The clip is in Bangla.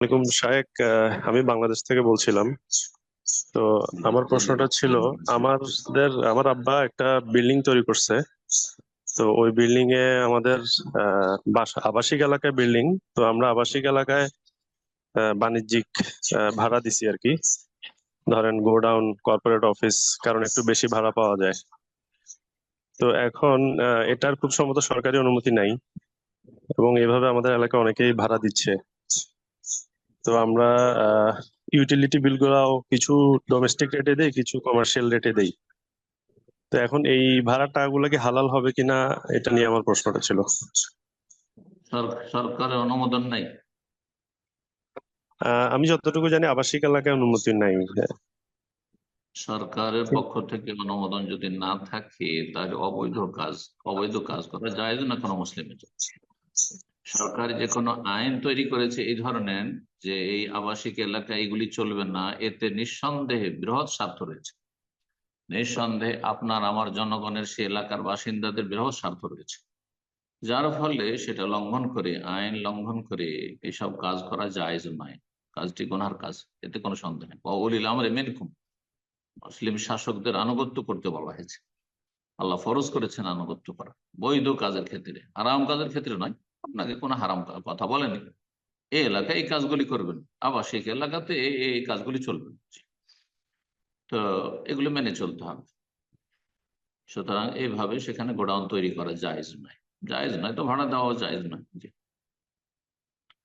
আলাইকুম শায়েক আমি বাংলাদেশ থেকে বলছিলাম। তো আমার প্রশ্নটা ছিল, আমাদের, আমার আব্বা একটা বিল্ডিং তৈরি করছে। তো ওই বিল্ডিং এ আমাদের আবাসিক এলাকায় বিল্ডিং। তো আমরা আবাসিক এলাকায় বাণিজ্যিক ভাড়া দিছি আর কি। ধরেন গোডাউন, কর্পোরেট অফিস, কারণ একটু বেশি ভাড়া পাওয়া যায়। তো এখন এটার খুব সম্ভবত সরকারি অনুমতি নাই। এবং এভাবে আমাদের এলাকায় অনেকেই ভাড়া দিচ্ছে। তো আমরা ইউটিলিটি বিল গুলাও কিছু ডোমেস্টিক রেটে দেই কিছু কমার্শিয়াল রেটে দেই। তো এখন এই ভাড়া টাকাগুলো কি হালাল হবে কিনা এটা নিয়ে আমার প্রশ্নটা ছিল। সরকারের অনুমোদন নাই? আমি যতটুকু জানি আবাসিক এলাকায় অনুমতি নাই। সরকারের পক্ষ থেকে অনুমোদন যদি না থাকে তাহলে অবৈধ কাজ অবৈধ কাজ করা যায় না কোনো মুসলিমের সরকার যে কোনো আইন তৈরি করেছে এই ধরনের যে এই আবাসিক এলাকা এগুলি চলবে না, এতে নিঃসন্দেহে বৃহৎ স্বার্থ রয়েছে। নিঃসন্দেহে আপনার, আমার জনগণের সে এলাকার বাসিন্দাদের বৃহৎ স্বার্থ রয়েছে। যার ফলে সেটা লঙ্ঘন করে, আইন লঙ্ঘন করে এসব কাজ করা জায়েজ নয়। কাজটি গুনহার কাজ, এতে কোনো সন্দেহ নেই। অলিল আমরে মেনকুম। মুসলিম শাসকদের আনুগত্য করতে বলা হয়েছে। আল্লাহ ফরজ করেছেন আনুগত্য করা। বৈধ কাজের ক্ষেত্রে আরাম কাজের ক্ষেত্রে নয়। আপনাকে কোনো হারাম কথা বলেনি। এই এলাকায় এই কাজগুলি করবেন। আবার আবাসিক এলাকাতে এই কাজগুলি চলবে। তো এগুলো মেনে চলতে হবে। সুতরাং এইভাবে সেখানে গোডাউন তৈরি করা যায়জ নয়। জায়েজ নয় তো ভাড়া দেওয়া জায়জ নয়।